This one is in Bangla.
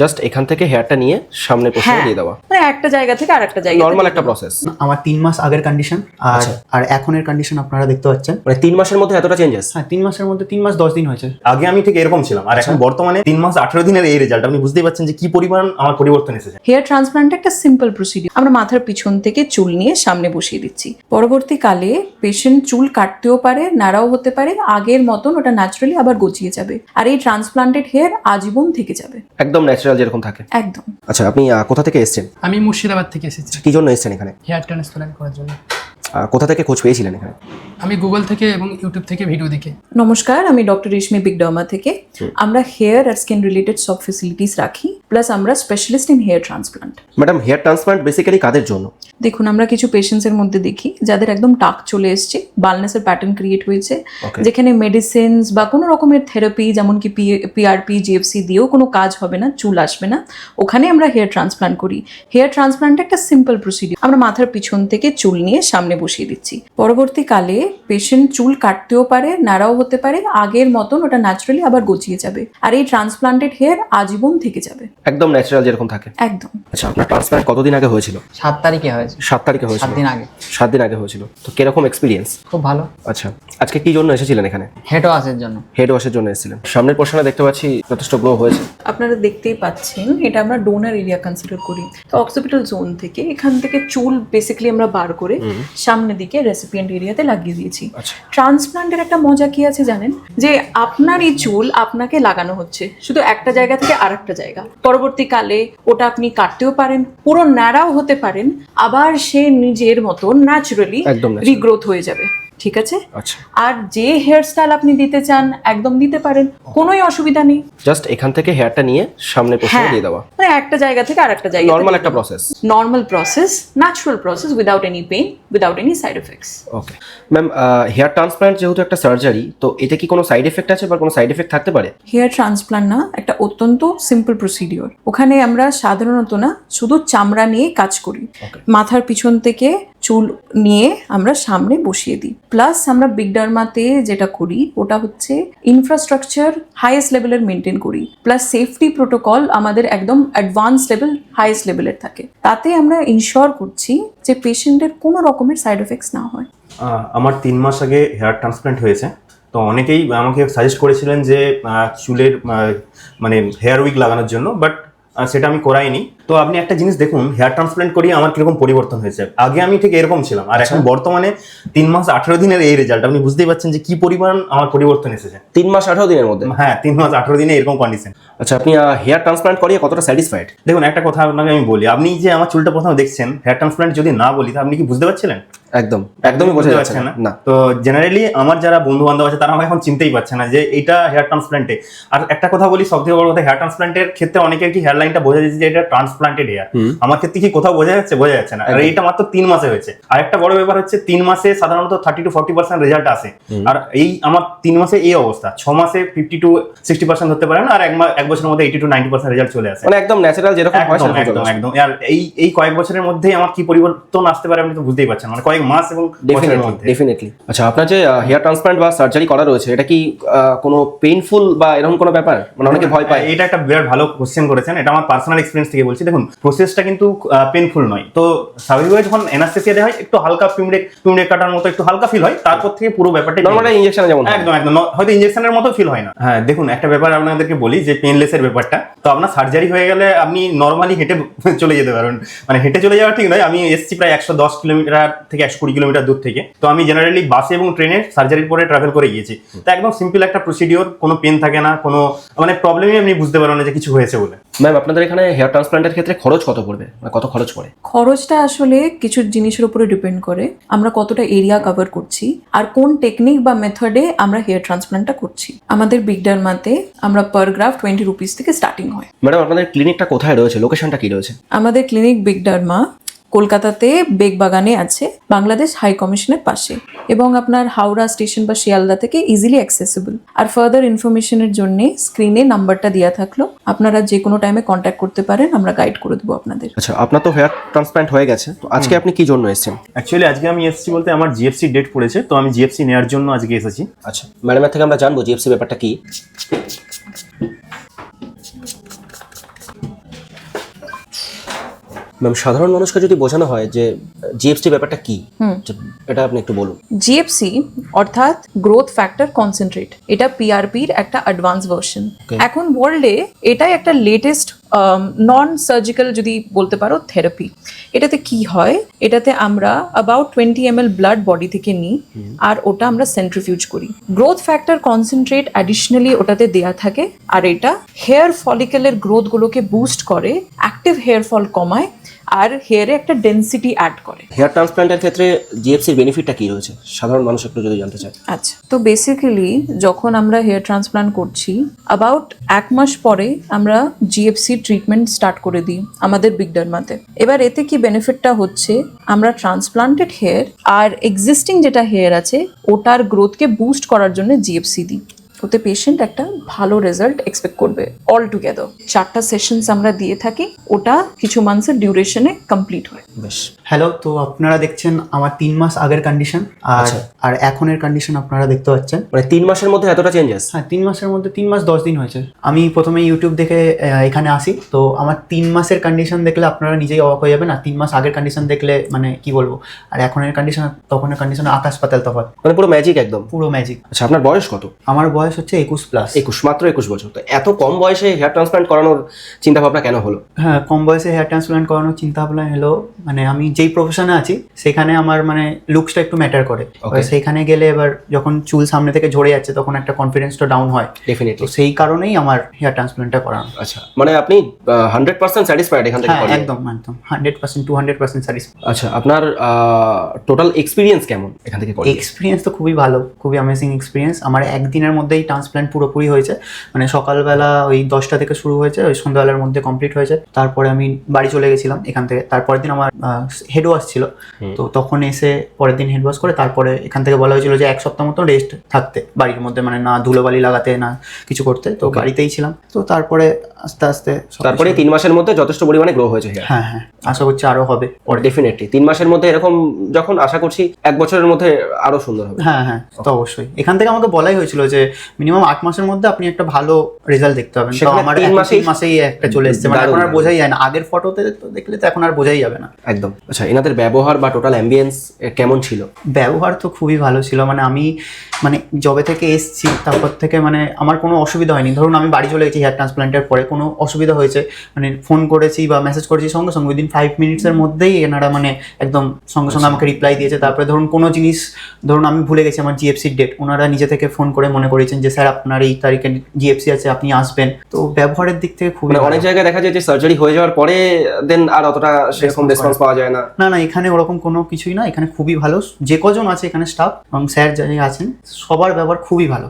জাস্ট এখান থেকে হেয়ারটা নিয়ে সামনে পোষে হ্যাঁ। দিয়ে দেওয়া। মানে একটা জায়গা থেকে আরেকটা জায়গা নর্মাল একটা প্রসেস আমার তিন মাস আগের কন্ডিশন আর আচ্ছা। আর এখনের কন্ডিশন আপনারা দেখতে পাচ্ছেন। মানে তিন মাসের মধ্যে এতটা চেঞ্জেস হ্যাঁ তিন মাসের মধ্যে তিন মাস দশ দিন হয়েছে। আগে আমি ঠিক এরকম ছিলাম আর এখন বর্তমানে তিন মাস আঠারো দিনের এই রেজাল্ট আপনি বুঝতেই পারছেন যে কি পরিমাণ আমার পরিবর্তন এসেছে। হেয়ার ট্রান্সপ্লান্ট একটা সিম্পল প্রসিডিউর আমরা মাথার পিছন থেকে চুল নিয়ে সামনে বসিয়ে দিচ্ছি। পরবর্তীকালে পেশেন্ট চুল কাটতেও পারে নাড়াও হতে পারে আগের মতন ওটা ন্যাচারালি আবার গজিয়ে যাবে। আর এই ট্রান্সপ্লান্টেড হেয়ার আজীবন থেকে যাবে। একদম ন্যাচারাল যেরকম থাকে। একদম। আচ্ছা আপনি আহ, কোথা থেকে এসেছেন? আমি মুর্শিদাবাদ থেকে এসেছি। কি জন্য এসেছেন এখানে? হেয়ার ট্রান্সপ্ল্যান্ট করার জন্য। কোথা থেকে খোঁজ পেয়েছিলেন এখানে? আমি গুগল থেকে এবং ইউটিউব থেকে ভিডিও দেখে। নমস্কার আমি ডক্টর রেশমি বিগডর্মা থেকে। আমরা হেয়ার আর স্কিন রিলেটেড সব ফেসিলিটিস রাখি প্লাস আমরা specialist in hair transplant madam hair transplant basically কাদের জন্য? দেখুন আমরা কিছু পেশেন্টসের মধ্যে দেখি যাদের একদম টাক চলে এসছে বালনেসের প্যাটার্ন ক্রিয়েট হয়েছে। যেখানে মেডিসিনস বা কোনো রকমের থেরাপি যেমন কি পিআরপি জিএফসি দিয়েও কোনো কাজ হবে না চুল আসবে না। ওখানে আমরা হেয়ার ট্রান্সপ্লান্ট করি। হেয়ার ট্রান্সপ্লান্ট একটা সিম্পল প্রসিডিউর আমরা মাথার পিছন থেকে চুল নিয়ে সামনে বসিয়ে দিচ্ছি। পরবর্তীকালে পেশেন্ট চুল কাটতেও পারে নাড়াও হতে পারে আগের মতন ওটা ন্যাচারালি আবার গজিয়ে যাবে। আর এই ট্রান্সপ্লান্টেড হেয়ার আজীবন থেকে যাবে। একদম ন্যাচারাল যেরকম থাকে। একদম। আচ্ছা আপনার ট্রান্সপ্লান্ট কতদিন আগে হয়েছিল? সাত তারিখে হয়েছে সাত তারিখে হয়েছিল। সাত দিন আগে। সাত দিন আগে হয়েছিল। তো কীরকম এক্সপিরিয়েন্স খুব ভালো। আচ্ছা আজকে কি জন্য এসেছিলেন এখানে? হেড ওয়াশের জন্য। হেড ওয়াশের জন্য এসেছিলেন। সামনের পোর্শনে দেখতে পাচ্ছি যথেষ্ট গ্রো হয়েছে। আপনারা দেখতেই পাচ্ছেন এটা আমরা ডোনার এরিয়া কনসিডার করি। তো অক্সিপিটাল জোন থেকে এখান থেকে চুল বেসিক্যালি আমরা বার করে সামনের দিকে রেসিপিয়েন্ট এরিয়াতে লাগিয়ে দিয়েছি। আচ্ছা। ট্রান্সপ্লান্টের একটা মজা কি আছে জানেন? যে আপনার এই চুল আপনাকে লাগানো হচ্ছে শুধু একটা জায়গা থেকে আর একটা জায়গা। পরবর্তীকালে ওটা আপনি কাটতেও পারেন পুরো ন্যাড়াও হতে পারেন আবার সে নিজের মতো ন্যাচুরালি রিগ্রোথ হয়ে যাবে। ঠিক আছে? আচ্ছা। আর যে হেয়ার স্টাইল আপনি দিতে চান একদম দিতে পারেন। কোনোই অসুবিধা নেই। জাস্ট এখান থেকে হেয়ারটা নিয়ে সামনে হ্যাঁ। দিয়ে দেওয়া। মানে একটা জায়গা থেকে আরেকটা জায়গা নর্মাল একটা process normal process natural process without any pain without any side effects okay ma'am hair transplant যেহেতু একটা সার্জারি তো এতে কি কোনো সাইড এফেক্ট আছে বা কোনো সাইড এফেক্ট থাকতে পারে? হেয়ার ট্রান্সপ্লান্ট না একটা অত্যন্ত সিম্পল প্রসিডিওর ওখানে আমরা সাধারণত না শুধু চামড়া নিয়ে কাজ করি। মাথার পিছন থেকে চুল নিয়ে আমরা সামনে বসিয়ে দিই। প্লাস আমরা বিগ ডার্মাতে যেটা করি, ওটা হচ্ছে ইনফ্রাস্ট্রাকচার হাইয়েস্ট লেভেলের মেনটেন করি। প্লাস সেফটি প্রোটোকল আমাদের একদম অ্যাডভান্স লেভেল হাইয়েস্ট লেভেলের থাকে। তাতে আমরা ইনশিওর করছি যে পেশেন্টের কোনো রকমের সাইড এফেক্টস না হয়। আমার তিন মাস আগে হেয়ার ট্রান্সপ্লান্ট হয়েছে। তো অনেকেই আমাকে সাজেস্ট করেছিলেন যে চুলের মানে হেয়ার উইক লাগানোর জন্য বাট সেটা আমি করাইনি। তো আপনি একটা জিনিস দেখুন হেয়ার ট্রান্সপ্লান্ট করিয়ে আমার কীরকম পরিবর্তন হয়েছে। আগে আমি ঠিক এরকম ছিলাম আর এখন বর্তমানে তিন মাস আঠারো দিনের এই রেজাল্ট আপনি বুঝতেই পারছেন যে কি পরিমাণ আমার পরিবর্তন এসেছে। তিন মাস আঠারো দিনের মধ্যে? হ্যাঁ তিন মাস আঠারো দিনে এরকম কন্ডিশন আচ্ছা আপনি হেয়ার ট্রান্সপ্লান্ট করিয়ে কতটা স্যাটিসফাইড দেখুন একটা কথা আপনাকে আমি বলি আপনি যে আমার চুলটা প্রথমে দেখছেন হেয়ার ট্রান্সপ্লান্ট যদি না বলি তা আপনি কি বুঝতে পারছিলেন? একদম। একদমই বোঝা যাচ্ছে না। তো জেনারেলি আমার যারা বন্ধু বান্ধব আছে তারা আমাকে এখন চিনতেই পারছে না যে এটা হেয়ার ট্রান্সপ্লান্টে আর একটা কথা বলি বড় কথা হেয়ার ট্রান্সপ্লান্টের ক্ষেত্রে অনেকের কি হেয়ার লাইনটা বোঝা যাচ্ছে যে এটা ট্রান্সপ্লান্টেড হেয়ার আমার ক্ষেত্রে কি কোথাও বোঝা যাচ্ছে? বোঝা যাচ্ছে না। আর। এটা মাত্র তিন মাসে হয়েছে। আর একটা বড় ব্যাপার হচ্ছে তিন মাসে সাধারণত thirty to forty percent result আসে। আর এই আমার তিন মাসে এই অবস্থা। ছ মাসে ফিফটি টু সিক্সটি পার্সেন্ট হতে পারে না আর এক বছরের মধ্যে eighty to ninety percent result চলে আসে। মানে একদম ন্যাচারাল যেরকম একদম একদম একদম। আর এই এই কয়েক বছরের মধ্যেই আমার কি পরিবর্তন আসতে পারে আপনি তো বুঝতেই পারছেন মানে কয়েক মাস এবং ডেফিনেটলি ডেফিনেটলি আচ্ছা আপনার যে হেয়ার ট্রান্সপ্লান্ট বা সার্জারি করা রয়েছে এটা কি কোনো পেইনফুল বা এরকম কোনো ব্যাপার? মানে অনেকে ভয় পায়। এটা একটা বিরাট ভালো কোশ্চেন করেছেন। এটা আমার পার্সোনাল এক্সপিরিয়েন্স থেকে বলছি। দেখুন প্রসেসটা কিন্তু পেনফুল নয়। তো স্বাভাবিকভাবে যখন এনাস্থেসিয়া দেওয়া হয় একটু হালকা পিমড়ে পিমড়ে কাটার মতো একটু হালকা ফিল হয় তারপর থেকে পুরো ব্যাপারটা নর্মালি ইঞ্জেকশন যেমন একদম একদম। হয়তো ইঞ্জেকশনের মতো ফিল হয় না। হ্যাঁ দেখুন একটা ব্যাপার আপনাদেরকে বলি যে পেনলেসের ব্যাপারটা। তো আপনার সার্জারি হয়ে গেলে আপনি নর্মালি হেঁটে চলে যেতে পারবেন। মানে হেঁটে চলে যাওয়া ঠিক নয়। আমি এসছি প্রায় একশো দশ কিলোমিটার থেকে একশো কুড়ি কিলোমিটার দূর থেকে। তো আমি জেনারেলি বাসে এবং ট্রেনে সার্জারির পরে ট্রাভেল করে গিয়েছি। তো একদম সিম্পল একটা প্রসিডিওর কোনো পেন থাকে না কোনো মানে প্রবলেমই আপনি বুঝতে পারবেন না যে কিছু হয়েছে বলে। ম্যাম আপনাদের এখানে হেয়ার ট্রান্সপ্লান্টের ক্ষেত্রে খরচ কত পড়বে? মানে কত খরচ পড়ে? খরচটা আসলে কিছু জিনিসের উপরে ডিপেন্ড করে। আমরা কতটা এরিয়া কভার করছি আর কোন টেকনিক বা মেথডে আমরা হেয়ার ট্রান্সপ্লান্টটা করছি। আমাদের বিগ ডারমাতে আমরা পার গ্রাফ টোয়েন্টি রুপিস থেকে স্টার্টিং হয়। ম্যাডাম আপনাদের ক্লিনিকটা কোথায় রয়েছে? লোকেশনটা কি রয়েছে? আমাদের ক্লিনিক বিগ ডারমা কলকাতাতে বেগবাগানে আছে বাংলাদেশ হাই কমিশনের পাশে এবং আপনার হাওড়া স্টেশন বা শিয়ালদা থেকে ইজিলি অ্যাক্সেসিবল আর ফার্দার ইনফরমেশনের জন্য স্ক্রিনে নাম্বারটা দেওয়া থাকল। আপনারা যে কোনো টাইমে কন্ট্যাক্ট করতে পারেন আমরা গাইড করে দেবো আপনাদের। আচ্ছা আপনার তো হেয়ার ট্রান্সপ্লান্ট হয়ে গেছে। তো আজকে আপনি কি জন্য এসেছেন? অ্যাকচুয়ালি আজকে আমি এসেছি বলতে আমার জিএফসি ডেট পড়েছে তো আমি জিএফসি নেওয়ার জন্য আজকে এসেছি। আচ্ছা ম্যাডামের থেকে আমরা জানব জিএফসি ব্যাপারটা কি। ম্যাম সাধারণ মানুষকে যদি বোঝানো হয় যে জিএফসি ব্যাপারটা কি? যে এটা আপনি একটু বলুন। জিএফসি অর্থাৎ গ্রোথ ফ্যাক্টর কনসেন্ট্রেট এটা পিআরপির একটা অ্যাডভান্স ভার্সন এখন ওয়ার্ল্ডে এটাই একটা লেটেস্ট নন সার্জিক্যাল যদি বলতে পারো থেরাপি এটাতে কি হয়? এটাতে আমরা about twenty M L blood body থেকে নিই আর ওটা আমরা সেন্ট্রিফিউজ করি। গ্রোথ ফ্যাক্টর কনসেন্ট্রেট অ্যাডিশনালি ওটাতে দেয়া থাকে আর এটা হেয়ার ফলিকেলের গ্রোথগুলোকে বুস্ট করে অ্যাক্টিভ হেয়ার ফল কমায় আর হেয়ারে একটা ডেন্সিটি অ্যাড করে। হেয়ার ট্রান্সপ্লান্টের ক্ষেত্রে জিএফসির বেনিফিটটা কি রয়েছে? সাধারণ মানুষ একটু যদি জানতে চায়। আচ্ছা তো বেসিক্যালি যখন আমরা হেয়ার ট্রান্সপ্লান্ট করছি অ্যাবাউট এক মাস পরে আমরা জিএফসি ট্রিটমেন্ট স্টার্ট করে দিই আমাদের বিগ ডার্মাতে এবার এতে কি বেনিফিটটা হচ্ছে? আমরা ট্রান্সপ্লান্টেড হেয়ার আর এক্সিস্টিং যেটা হেয়ার আছে ওটার গ্রোথকে বুস্ট করার জন্য জিএফসি দিই। ওতে পেশেন্ট একটা ভালো রেজাল্ট এক্সপেক্ট করবে অল টুগেদার চারটা সেশনস আমরা দিয়ে থাকি, ওটা কিছু মান্থসের ডিউরেশনে কমপ্লিট হয়। বেশ। হ্যালো তো আপনারা দেখছেন আমার তিন মাস আগের কন্ডিশন আর আর এখনের কন্ডিশন আপনারা দেখতে পাচ্ছেন। মানে তিন মাসের মধ্যে এতটা চেঞ্জেস হ্যাঁ তিন মাসের মধ্যে তিন মাস দশ দিন হয়েছে। আমি প্রথমে ইউটিউব দেখে এখানে আসি। তো আমার তিন মাসের কন্ডিশন দেখলে আপনারা নিজেই অবাক হয়ে যাবেন। আর তিন মাস আগের কন্ডিশন দেখলে মানে কি বলব? আর এখনের কন্ডিশন তখনের কন্ডিশন আকাশ পাতাল তফাৎ। মানে পুরো ম্যাজিক একদম? পুরো ম্যাজিক আচ্ছা আপনার বয়স কত? আমার বয়স হচ্ছে একুশ প্লাস একুশ মাত্র একুশ বছর। তো এত কম বয়সে হেয়ার ট্রান্সপ্লান্ট করানোর চিন্তা ভাবনা কেন হলো? হ্যাঁ কম বয়সে হেয়ার ট্রান্সপ্লান্ট করানোর চিন্তা ভাবনা হলো মানে আমি যেই প্রফেশনে আছি সেখানে আমার মানে লুকসটা একটু ম্যাটার করে। সেইখানে গেলে এবার যখন চুল সামনে থেকে ঝরে যাচ্ছে তখন একটা কনফিডেন্সটা ডাউন হয়। তো ডেফিনেটলি সেই কারণেই আমার হেয়ার ট্রান্সপ্লান্টটা করানো আচ্ছা মানে আপনি হান্ড্রেড পার্সেন্ট স্যাটিসফাইড এখান থেকে হ্যাঁ একদম একদম। Hundred percent to hundred percent satisfy আচ্ছা আপনার টোটাল এক্সপিরিয়েন্স কেমন এখান থেকে এক্সপিরিয়েন্স তো খুবই ভালো খুবই অ্যামেজিং এক্সপিরিয়েন্স আমার একদিনের মধ্যেই ট্রান্সপ্ল্যান্ট পুরোপুরি হয়েছে। মানে সকালবেলা ওই দশটা থেকে শুরু হয়েছে ওই সন্ধ্যাবেলার মধ্যে কমপ্লিট হয়েছে। তারপরে আমি বাড়ি চলে গেছিলাম এখান থেকে। তারপরের দিন আমার হেড ওয়াশ ছিল। তো তখন এসে পরের দিন হেড ওয়াশ করে তারপরে এখান থেকে বলা হয়েছিল যে এক সপ্তাহ মতো রেস্ট থাকতে বাড়ির মধ্যে মানে না ধুলোবালি লাগাতে না কিছু করতে। তো বাড়িতেই ছিলাম। তো তারপরে আস্তে আস্তে তারপরে তিন মাসের মধ্যে যথেষ্ট পরিমাণে গ্রো হয়েছে হ্যাঁ হ্যাঁ আশা করছি আরও হবে। ডেফিনেটলি তিন মাসের মধ্যে এরকম যখন আশা করছি এক বছরের মধ্যে আরও সুন্দর হবে। হ্যাঁ হ্যাঁ তো অবশ্যই। এখান থেকে আমাকে বলাই হয়েছিল যে মিনিমাম আট মাসের মধ্যে আপনি একটা ভালো রেজাল্ট দেখতে পাবেন। তো আমার তিন মাসেই- একটা চলে এসেছে। মানে এখন আর বোঝাই যায় না। আগের ফটোতে তো দেখলে তো এখন আর বোঝাই যাবে না। একদম। আচ্ছা এনাদের ব্যবহার বা টোটাল অ্যাম্বিয়েন্স কেমন ছিল? ব্যবহার তো খুবই ভালো ছিল। মানে আমি মানে জবে থেকে এসছি তারপর থেকে মানে আমার কোনো অসুবিধা হয়নি। ধরুন আমি বাড়ি চলে গেছি হেয়ার ট্রান্সপ্লান্টের পরে কোনো অসুবিধা হয়েছে। মানে ফোন করেছি বা মেসেজ করেছি সঙ্গে সঙ্গে উইদিন ফাইভ মিনিটসের মধ্যেই এনারা মানে একদম সঙ্গে সঙ্গে আমাকে রিপ্লাই দিয়েছে। তারপরে ধরুন কোনো জিনিস ধরুন আমি ভুলে গেছি আমার জিএফসির ডেট ওনারা নিজে থেকে ফোন করে মনে করেছেন যে স্যার আপনার এই তারিখে জিএফসি আছে আপনি আসবেন। তো ব্যবহারের দিক থেকে খুবই মানে। অনেক জায়গায় দেখা যায় যে সার্জারি হয়ে যাওয়ার পরে দেন আর অতটা সেরকম রেসপন্স পাওয়া যায় না। না না এখানে ওরকম কোনো কিছুই না এখানে খুবই ভালো। যে কজন আছে এখানে স্টাফ এবং স্যার যারা আছেন সবার ব্যবহার খুবই ভালো।